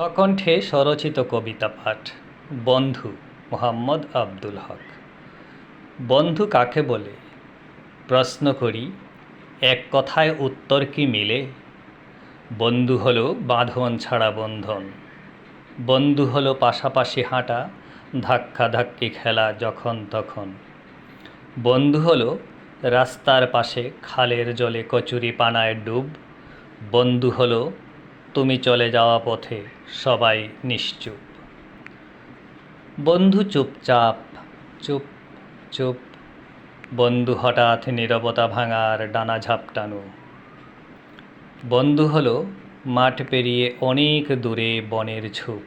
স্বকণ্ঠে স্বরচিত কবিতা পাঠ, বন্ধু মোহাম্মদ আব্দুল হক। বন্ধু কাকে বলে? প্রশ্ন করি, এক কথায় উত্তর কি মিলে? বন্ধু হলো বাঁধন ছাড়া বন্ধন। বন্ধু হলো পাশাপাশি হাঁটা, ধাক্কা ধাক্কি খেলা যখন তখন। বন্ধু হলো রাস্তার পাশে খালের জলে কচুরি পানায় ডুব। বন্ধু হলো তুমি চলে যাওয়া পথে সবাই নিশ্চুপ। বন্ধু চুপচাপ, চুপ চুপ। বন্ধু হঠাৎ নীরবতা ভাঙার ডানা ঝাপটানো বন্ধু হলো মাঠ পেরিয়ে অনেক দূরে বনের ঝুপ।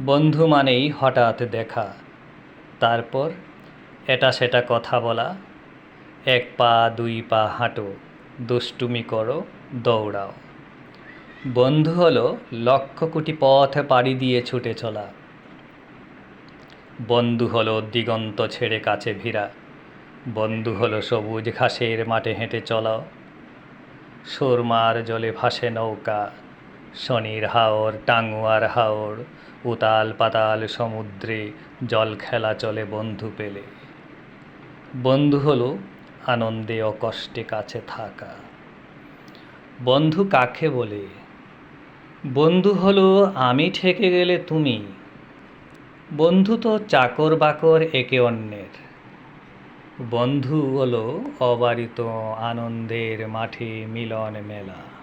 বন্ধু মানেই হঠাৎ দেখা। তারপর এটা সেটা কথা বলা। এক পা দুই পা হাঁটো, দুষ্টুমি করো, দৌড়াও। বন্ধু হলো লক্ষ কোটি পথ পাড়ি দিয়ে ছুটে চলা। বন্ধু হলো দিগন্ত ছেড়ে কাছে ভিড়া। বন্ধু হলো সবুজ ঘাসের মাঠে হেঁটে চলা। সুরমার জলে ভাসে নৌকা, শনির হাওর টাঙ্গুয়ার হাওর, উতাল পাতাল সমুদ্রে জল খেলা চলে বন্ধু পেলে। বন্ধু হলো আনন্দে ও কষ্টে কাছে থাকা। বন্ধু কাকে বলে? বন্ধু হলো, আমি ঠেকে গেলে তুমি। বন্ধু তো চাকর বাকর একে অন্যের। বন্ধু হলো অবারিত আনন্দের মাঠে মিলন মেলা।